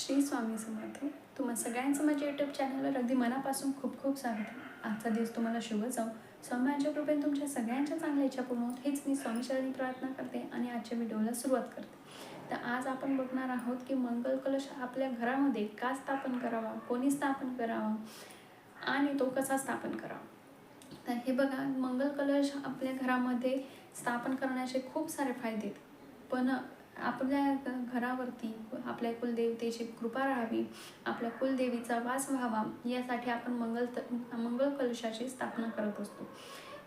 श्री स्वामी समर्थ. तुम्हा सगळ्यांचं माझ्या यूट्यूब चॅनलवर अगदी मनापासून खूप खूप स्वागत आजचा दिवस तुम्हाला शुभ जाऊ स्वामीच्या कृपेने तुमच्या सगळ्यांच्या चांगल्या इच्छा पूर्ण होत. हेच मी स्वामीचरणी प्रार्थना करते आणि आजच्या व्हिडिओला सुरुवात करते. तर आज आपण बघणार आहोत की मंगल कलश आपल्या घरामध्ये का स्थापन करावा? कोणी स्थापन करावा? आणि तो कसा स्थापन करावा? तर हे बघा मंगल कलश आपल्या घरामध्ये स्थापन करण्याचे खूप सारे फायदे आहेत. पण आपल्या घरावरती आपल्या कुलदेवतेची कृपा राहावी आपल्या कुलदेवीचा वास व्हावा यासाठी आपण मंगल मंगल कलशाची स्थापना करत असतो.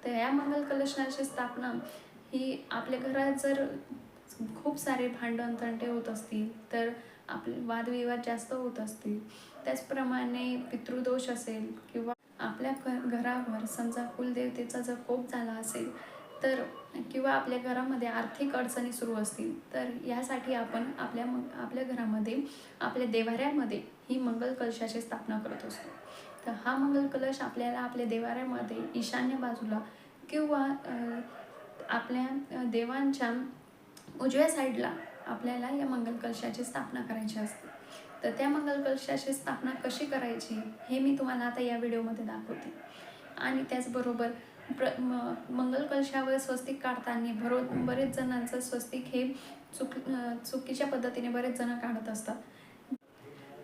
तर या मंगल कलशाची स्थापना ही आपल्या घरात जर खूप सारे भांडण तंटे होत असतील तर आपले वादविवाद जास्त होत असतील. त्याचप्रमाणे पितृदोष असेल किंवा आपल्या घ घरावर समजा कुलदेवतेचा जर कोप झाला असेल तर किंवा आपल्या घरामध्ये आर्थिक अडचणी सुरू असतील तर यासाठी आपण आपल्या मग आपल्या घरामध्ये आपल्या देवाऱ्यामध्ये ही मंगल कलशाची स्थापना करत असतो. तर हा मंगल कलश आपल्याला आपल्या देवाऱ्यामध्ये ईशान्य बाजूला किंवा आपल्या देवांच्या उजव्या साईडला आपल्याला या मंगल कलशाची स्थापना करायची असते. तर त्या मंगल कलशाची स्थापना कशी करायची हे मी तुम्हाला आता या व्हिडिओमध्ये दाखवते. आणि त्याचबरोबर प्र म मंगल कलशावर स्वस्तिक काढताना भरो बरेच जणांचं स्वस्तिक हे चुक चुकीच्या पद्धतीने बरेच जण काढत असतात.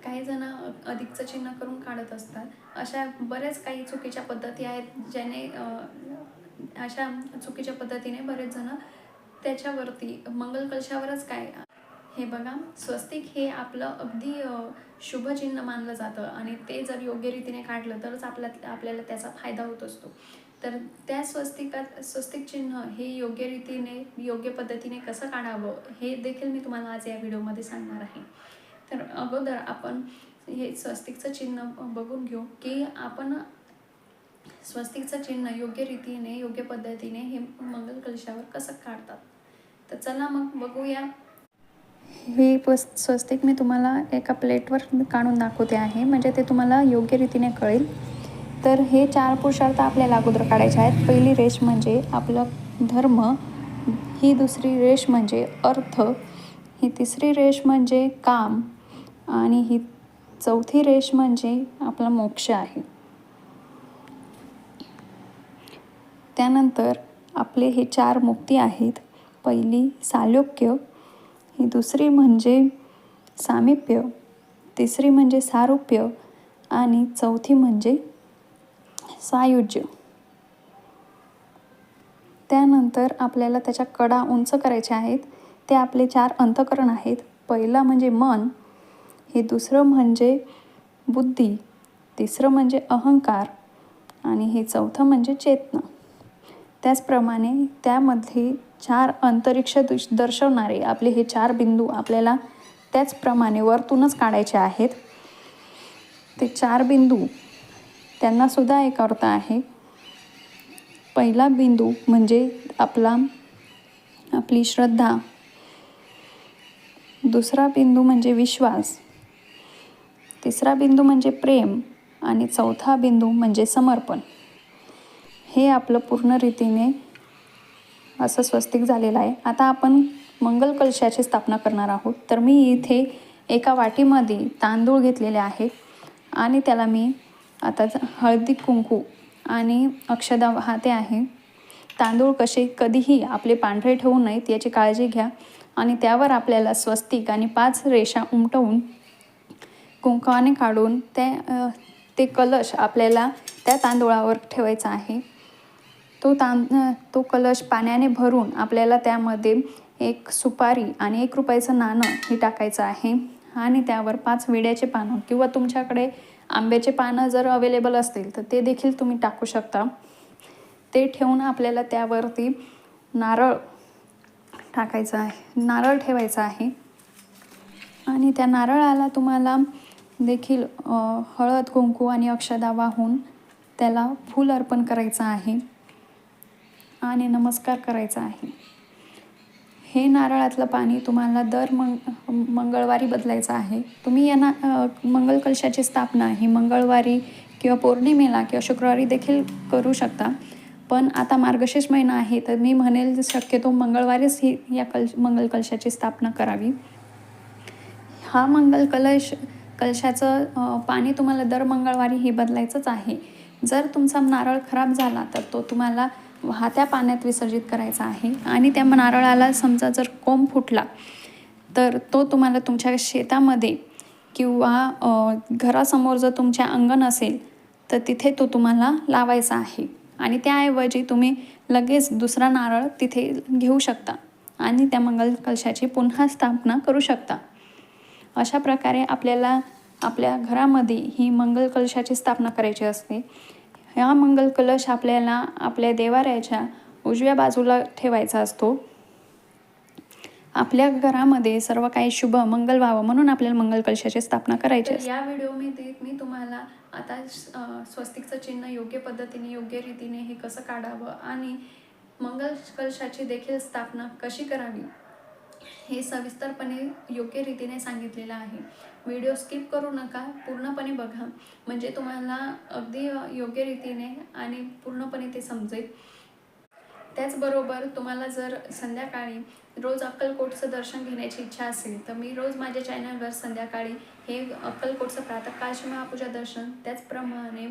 काही जण अधिकचं चिन्ह करून काढत असतात. अशा बऱ्याच काही चुकीच्या पद्धती आहेत ज्याने अशा चुकीच्या पद्धतीने बरेच जण त्याच्यावरती मंगल कलशावरच काय हे बघा स्वस्तिक हे आपलं अगदी शुभचिन्ह मानलं जातं. आणि ते जर योग्य रीतीने काढलं तरच आपल्या आपल्याला त्याचा फायदा होत असतो. तर त्या स्वस्तिकात स्वस्तिक चिन्ह हे योग्य रीतीने योग्य पद्धतीने कसं काढावं हे देखील मी तुम्हाला आज या व्हिडिओमध्ये सांगणार आहे. तर अगोदर आपण हे स्वस्तिकचं चिन्ह बघून घेऊ की आपण स्वस्तिकचं चिन्ह योग्य रीतीने योग्य पद्धतीने हे मंगल कलशावर कसं काढतात. तर चला मग बघूया. हे स्वस्तिक मी तुम्हाला एका प्लेटवर काढून दाखवते आहे. म्हणजे ते तुम्हाला योग्य रीतीने कळेल. तर हे चार पुरुषार्थ आपल्याला अगोदर काढायचे आहेत. पहिली रेष म्हणजे आपलं धर्म ही दुसरी रेष म्हणजे अर्थ ही तिसरी रेष म्हणजे काम आणि ही चौथी रेष म्हणजे आपला मोक्ष आहे. त्यानंतर आपले हे चार मुक्ती आहेत. पहिली सालोक्य ही दुसरी म्हणजे सामिप्य तिसरी म्हणजे सारूप्य आणि चौथी म्हणजे सायुज्य त्यानंतर आपल्याला त्याच्या कडा उंच करायच्या आहेत. ते आपले चार अंतकरण आहेत. पहिला म्हणजे मन हे दुसरं म्हणजे बुद्धी तिसरं म्हणजे अहंकार आणि हे चौथं म्हणजे चेतना. त्याचप्रमाणे त्यामध्ये चार अंतरिक्ष दुश दर्शवणारे आपले हे चार बिंदू आपल्याला त्याचप्रमाणे वरतूनच काढायचे आहेत. ते चार बिंदू त्यांनासुद्धा एक अर्थ आहे. पहिला बिंदू म्हणजे आपला आपली श्रद्धा. दुसरा बिंदू म्हणजे विश्वास. तिसरा बिंदू म्हणजे प्रेम. आणि चौथा बिंदू म्हणजे समर्पण. हे आपलं पूर्ण रीतीने असं स्वस्तिक झालेलं आहे. आता आपण मंगल कलशाची स्थापना करणार आहोत. तर मी इथे एका वाटीमध्ये तांदूळ घेतलेले आहेत. आणि त्याला मी आता हळदी कुंकू आणि अक्षदा वाहते आहे. तांदूळ कसे कधीही आपले पांढरे ठेवू नयेत याची काळजी घ्या आणि त्यावर आपल्याला स्वस्तिक आणि पाच रेषा उमटवून कुंकवाने काढून ते ते कलश आपल्याला त्या तांदूळावर ठेवायचा आहे. तो तां तो कलश पाण्याने भरून आपल्याला त्यामध्ये एक सुपारी आणि एक रुपयाचं नाणं हे टाकायचं आहे आणि त्यावर पाच विड्याचे पानं किंवा तुमच्याकडे आंब्याचे पानं जर अवेलेबल असतील तर ते देखील तुम्ही टाकू शकता. ते ठेवून आपल्याला त्यावरती नारळ टाकायचं आहे. नारळ ठेवायचा आहे. आणि त्या नारळाला तुम्हाला देखील हळद कुंकू आणि अक्षदा वाहून त्याला फूल अर्पण करायचं आहे. आणि नमस्कार करायचा आहे. हे नारळातलं पाणी तुम्हाला दर मंग मंगळवारी बदलायचं आहे. तुम्ही या ना मंगलकलशाची मंगल कलशाची स्थापना ही मंगळवारी किंवा पौर्णिमेला किंवा शुक्रवारी देखील करू शकता. पण आता मार्गशीर्ष महिना आहे तर मी म्हणेल शक्यतो मंगळवारीच ही या कल मंगल कलशाची स्थापना करावी. हा मंगल कलश कलशाचं पाणी तुम्हाला दर मंगळवारी हे बदलायचंच आहे. जर तुमचा नारळ खराब झाला तर तो तुम्हाला वाहत्या पाण्यात विसर्जित करायचा आहे. आणि त्या नारळाला समजा जर कोंब फुटला तर तो तुम्हाला तुमच्या शेतामध्ये किंवा घरासमोर जर तुमच्या अंगण असेल तर तिथे तो तुम्हाला लावायचा आहे. आणि त्याऐवजी तुम्ही लगेच दुसरा नारळ तिथे घेऊ शकता आणि त्या मंगल कलशाची पुन्हा स्थापना करू शकता. अशा प्रकारे आपल्याला आपल्या घरामध्ये ही मंगल कलशाची स्थापना करायची असते. ह्या मंगल कलश आपल्याला आपल्या देवाऱ्याच्या उजव्या बाजूला ठेवायचा असतो. आपल्या घरामध्ये सर्व काही शुभ मंगल व्हावं म्हणून आपल्याला मंगल कलशाची स्थापना करायची या व्हिडिओमध्ये मी तुम्हाला आता स्वस्तिकचं चिन्ह योग्य पद्धतीने योग्य रीतीने हे कसं काढावं आणि मंगल कलशाची देखील स्थापना कशी करावी? हे सविस्तरपणे योग्य रीतीने सांगितलेलं आहे. व्हिडिओ स्किप करू नका पूर्णपणे बघा. म्हणजे तुम्हाला अगदी योग्य रीतीने आणि पूर्णपणे ते समजेल. त्याचबरोबर तुम्हाला जर संध्याकाळी रोज अक्कलकोटचं दर्शन घेण्याची इच्छा असेल तर मी रोज माझ्या चॅनलवर संध्याकाळी हे अक्कलकोटचं प्रातःकाळची महापूजा दर्शन त्याचप्रमाणे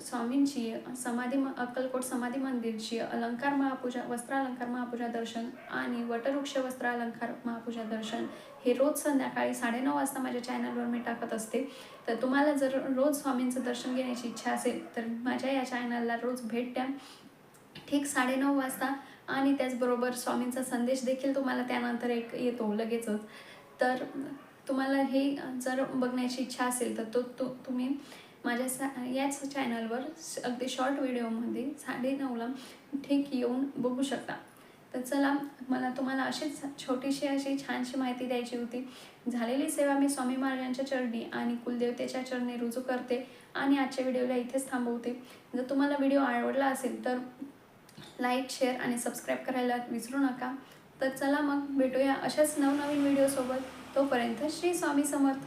स्वामींची समाधी म- अक्कलकोट समाधी मंदिरची अलंकार महापूजा वस्त्रालंकार महापूजा दर्शन आणि वटवृक्ष वस्त्रालंकार महापूजा दर्शन हे रोज संध्याकाळी साडेनऊ वाजता माझ्या चॅनलवर मी टाकत असते. तर तुम्हाला जर रोज स्वामींचं दर्शन घेण्याची इच्छा असेल तर माझ्या या चॅनलला रोज भेट द्या. ठीक साडेनऊ वाजता आणि त्याचबरोबर स्वामींचा संदेश देखील तुम्हाला त्यानंतर एक येतो लगेचच. तर तुम्हाला हे जर बघण्याची इच्छा असेल तर तो तो तुम्ही माझ्या सा याच चॅनलवर अगदी शॉर्ट व्हिडिओमध्ये साडेनऊला ठीक येऊन बघू शकता. तर चला मला तुम्हाला अशीच छोटीशी अशी छानशी माहिती द्यायची होती. झालेली सेवा मी स्वामी महाराजांच्या चरणी आणि कुलदेवतेच्या चरणी रुजू करते आणि आजच्या व्हिडिओला इथेच थांबवते. जर तुम्हाला व्हिडिओ आवडला असेल तर लाईक शेअर आणि सबस्क्राईब करायला विसरू नका. तर चला मग भेटूया अशाच नवनवीन व्हिडिओसोबत तोपर्यंत श्री स्वामी समर्थ.